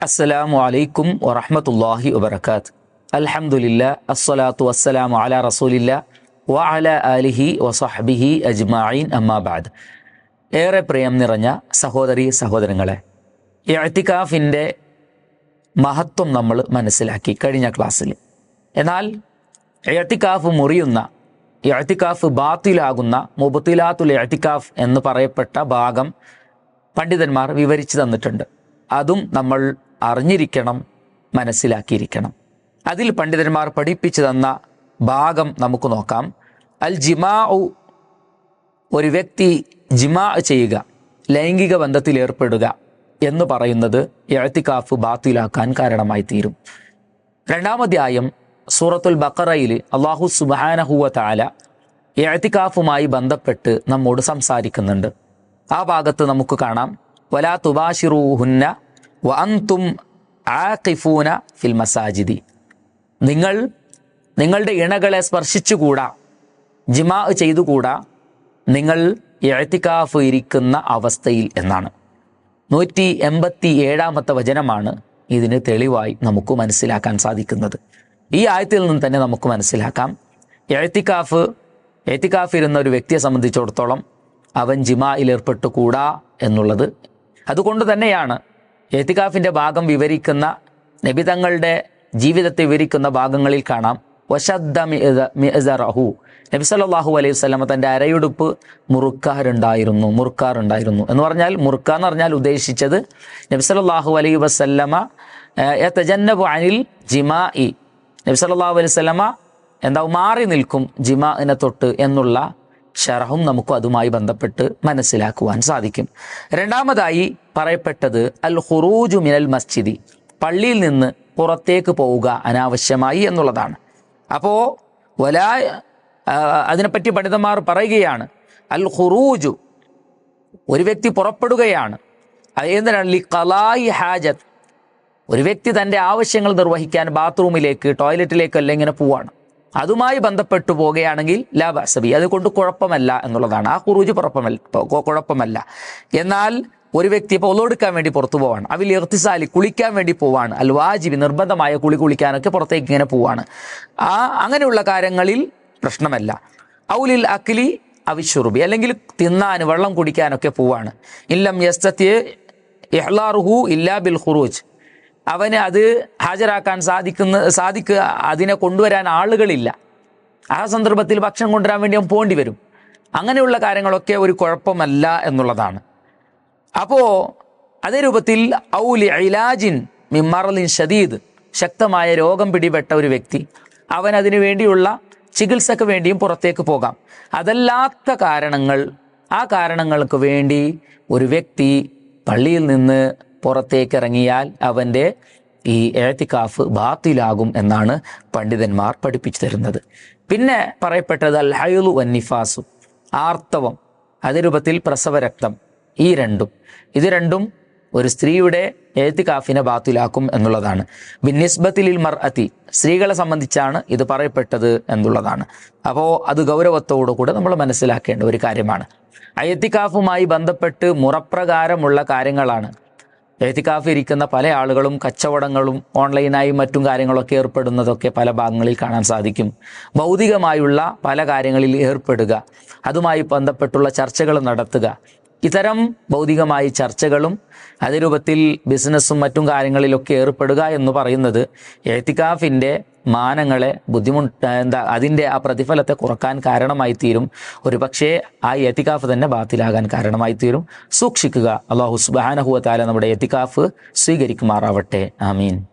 അസ്സലാമു അലൈക്കും വറഹമത്തല്ലാഹി വബർക്കാത്ത് അലഹമുല്ല അസ്സലാത്തു വസ്സലാമു അല റസൂലില്ല വ അല ആലിഹി വസഹ്ബിഹി അജ്മഈൻ അമ്മാബാദ് ഏറെ പ്രിയം നിറഞ്ഞ സഹോദരി സഹോദരങ്ങളെ ഇഅ്തികാഫിന്റെ മഹത്വം നമ്മൾ മനസ്സിലാക്കി കഴിഞ്ഞ ക്ലാസ്സിൽ. എന്നാൽ ഇഅ്തികാഫ് മുറിയുന്ന ഇഅ്തികാഫ് ബാത്തിലാകുന്ന മുബത്തിലാത്തുൽ ഇഅ്തികാഫ് എന്ന് പറയപ്പെട്ട ഭാഗം പണ്ഡിതന്മാർ വിവരിച്ചു തന്നിട്ടുണ്ട്. അതും നമ്മൾ അറിഞ്ഞിരിക്കണം മനസ്സിലാക്കിയിരിക്കണം. അതിൽ പണ്ഡിതന്മാർ പഠിപ്പിച്ചു തന്ന ഭാഗം നമുക്ക് നോക്കാം. അൽ ജിമാ ഒരു വ്യക്തി ജിമാ ചെയ്യുക ലൈംഗിക ബന്ധത്തിൽ ഏർപ്പെടുക എന്ന് പറയുന്നത് എഴത്തിക്കാഫ് ബാത്തിലാക്കാൻ കാരണമായി തീരും. രണ്ടാമധ്യായം സൂറത്തുൽ ബക്കറയിൽ അള്ളാഹു സുബാനഹുവ താല എഴത്തിക്കാഫുമായി ബന്ധപ്പെട്ട് നമ്മോട് സംസാരിക്കുന്നുണ്ട്. ആ ഭാഗത്ത് നമുക്ക് കാണാം. വലാ തുബാഷിറൂഹുന്ന വ ആഖിഫൂന ഫിൽ മസാജിദി. നിങ്ങൾ നിങ്ങളുടെ ഇണകളെ സ്പർശിച്ചുകൂടാ ജിമാ ചെയ്തുകൂടാ നിങ്ങൾ എഴുത്തിക്കാഫ് ഇരിക്കുന്ന അവസ്ഥയിൽ എന്നാണ്. നൂറ്റി എൺപത്തി ഏഴാമത്തെ വചനമാണ് ഇതിന് തെളിവായി നമുക്ക് മനസ്സിലാക്കാൻ സാധിക്കുന്നത്. ഈ ആയത്തിൽ നിന്ന് തന്നെ നമുക്ക് മനസ്സിലാക്കാം. എഴുത്തിക്കാഫ് എഴുത്തിക്കാഫ് ഇരുന്ന ഒരു വ്യക്തിയെ സംബന്ധിച്ചിടത്തോളം അവൻ ജിമായിൽ ഏർപ്പെട്ടുകൂടാ എന്നുള്ളത് അതുകൊണ്ട് തന്നെയാണ് എഹ്തികാഫിന്റെ ഭാഗം വിവരിക്കുന്ന നബിതങ്ങളുടെ ജീവിതത്തെ വിവരിക്കുന്ന ഭാഗങ്ങളിൽ കാണാം. വശദ്ദ മിഅ്സറഹു നബി സല്ലാഹു അലൈഹി വസല്ലമ തന്റെ അരയുടുപ്പ് മുറുക്കാറുണ്ടായിരുന്നു മുറുക്കാറുണ്ടായിരുന്നു. എന്ന് പറഞ്ഞാൽ മുറുക്ക എന്ന് പറഞ്ഞാൽ ഉദ്ദേശിച്ചത് നബി സല്ലല്ലാഹു അലൈഹി വസല്ലമ യതജന്നബു അനിൽ ജിമാ ഇ നബി സല്ലാഹു അലൈഹി വസല്ലമ എന്താ മാറി നിൽക്കും ജിമാ ഇനെ തൊട്ട് എന്നുള്ള ഷറഹും നമുക്ക് അതുമായി ബന്ധപ്പെട്ട് മനസ്സിലാക്കുവാൻ സാധിക്കും. രണ്ടാമതായി പറയപ്പെട്ടത് അൽ ഹുറൂജു മിനൽ മസ്ജിദി പള്ളിയിൽ നിന്ന് പുറത്തേക്ക് പോവുക അനാവശ്യമായി എന്നുള്ളതാണ്. അപ്പോൾ വലാ അതിനെപ്പറ്റി പണ്ഡിതന്മാർ പറയുകയാണ് അൽ ഹുറൂജു ഒരു വ്യക്തി പുറപ്പെടുകയാണ്. എന്തിനാണ് ലി കലായി ഹാജത്ത്. ഒരു വ്യക്തി തന്റെ ആവശ്യങ്ങൾ നിർവഹിക്കാൻ ബാത്റൂമിലേക്ക് ടോയ്ലറ്റിലേക്ക് അല്ലെങ്കിൽ പോവാണ്. അതുമായി ബന്ധപ്പെട്ടു പോകുകയാണെങ്കിൽ ലാബാസബി അതുകൊണ്ട് കുഴപ്പമല്ല എന്നുള്ളതാണ്. ആ കുറുജ് കുഴപ്പമല്ല കുഴപ്പമല്ല. എന്നാൽ ഒരു വ്യക്തി ഇപ്പോൾ ഒളവെടുക്കാൻ വേണ്ടി പുറത്തു പോവാണ്. അവൽ ഇർത്തിസാലി കുളിക്കാൻ വേണ്ടി പോവാണ്. അൽ വാജിബി നിർബന്ധമായ കുളി കുളിക്കാനൊക്കെ പുറത്തേക്ക് ഇങ്ങനെ പോവാണ്. ആ അങ്ങനെയുള്ള കാര്യങ്ങളിൽ പ്രശ്നമല്ല. ഔലിൽ അക്കിലി അവിശുറുബി അല്ലെങ്കിൽ തിന്നാൻ വെള്ളം കുടിക്കാനൊക്കെ പോവാണ്. ഇല്ലം യസ്തത്തിയെ ഇഹ്ലാറുഹു ഇല്ലാ ബിൽ ഖുറൂജ്. അവന് അത് ഹാജരാക്കാൻ സാധിക്കുന്ന സാധിക്കുക അതിനെ കൊണ്ടുവരാൻ ആളുകളില്ല. ആ സന്ദർഭത്തിൽ ഭക്ഷണം കൊണ്ടുവരാൻ വേണ്ടി അവൻ പോകേണ്ടി വരും. അങ്ങനെയുള്ള കാര്യങ്ങളൊക്കെ ഒരു കുഴപ്പമല്ല എന്നുള്ളതാണ്. അപ്പോൾ അതേ രൂപത്തിൽ ഔലി ഇലാജിൻ മിമ്മറലിൻ ഷദീദ് ശക്തമായ രോഗം പിടിപെട്ട ഒരു വ്യക്തി. അവൻ അതിനു വേണ്ടിയുള്ള ചികിത്സക്ക് വേണ്ടിയും പുറത്തേക്ക് പോകാം. അതല്ലാത്ത കാരണങ്ങൾ ആ കാരണങ്ങൾക്ക് വേണ്ടി ഒരു വ്യക്തി പള്ളിയിൽ നിന്ന് പുറത്തേക്ക് ഇറങ്ങിയാൽ അവന്റെ ഈ എഴത്തിക്കാഫ് ബാത്തിലാകും എന്നാണ് പണ്ഡിതന്മാർ പഠിപ്പിച്ചു തരുന്നത്. പിന്നെ പറയപ്പെട്ടത് അൽ ഹയുലു വന്നിഫാസു ആർത്തവം അതേ രൂപത്തിൽ പ്രസവരക്തം ഈ രണ്ടും. ഇത് രണ്ടും ഒരു സ്ത്രീയുടെ എഴുത്തിക്കാഫിനെ ബാത്തിലാക്കും എന്നുള്ളതാണ്. ബിന്നിസ്ബത്തിലിൽ മർ അതി സ്ത്രീകളെ സംബന്ധിച്ചാണ് ഇത് പറയപ്പെട്ടത് എന്നുള്ളതാണ്. അപ്പോൾ അത് ഗൗരവത്തോടു കൂടെ നമ്മൾ മനസ്സിലാക്കേണ്ട ഒരു കാര്യമാണ്. അയത്തിക്കാഫുമായി ബന്ധപ്പെട്ട് മുറപ്രകാരമുള്ള കാര്യങ്ങളാണ്. എഴുത്തിക്കാഫ് ഇരിക്കുന്ന പല ആളുകളും കച്ചവടങ്ങളും ഓൺലൈനായും മറ്റും കാര്യങ്ങളൊക്കെ ഏർപ്പെടുന്നതൊക്കെ പല ഭാഗങ്ങളിൽ കാണാൻ സാധിക്കും. ഭൗതികമായുള്ള പല കാര്യങ്ങളിൽ ഏർപ്പെടുക. അതുമായി ബന്ധപ്പെട്ടുള്ള ചർച്ചകൾ നടത്തുക. ഇത്തരം ഭൗതികമായ ചർച്ചകളും അതേ രൂപത്തിൽ ബിസിനസ്സും മറ്റും കാര്യങ്ങളിലൊക്കെ ഏർപ്പെടുക എന്ന് പറയുന്നത് എഴുത്തിക്കാഫിന്റെ മാനങ്ങളെ ബുദ്ധിമുട്ട് എന്താ അതിന്റെ ആ പ്രതിഫലത്തെ കുറയ്ക്കാൻ കാരണമായി തീരും ഒരു പക്ഷേ ആ എത്തിക്കാഫ് തന്നെ ബാത്തിലാകാൻ കാരണമായി തീരും സൂക്ഷിക്കുക. അള്ളാഹു സുബാനഹുവ നമ്മുടെ എത്തിക്കാഫ് സ്വീകരിക്കുമാറാവട്ടെ. ആമീൻ.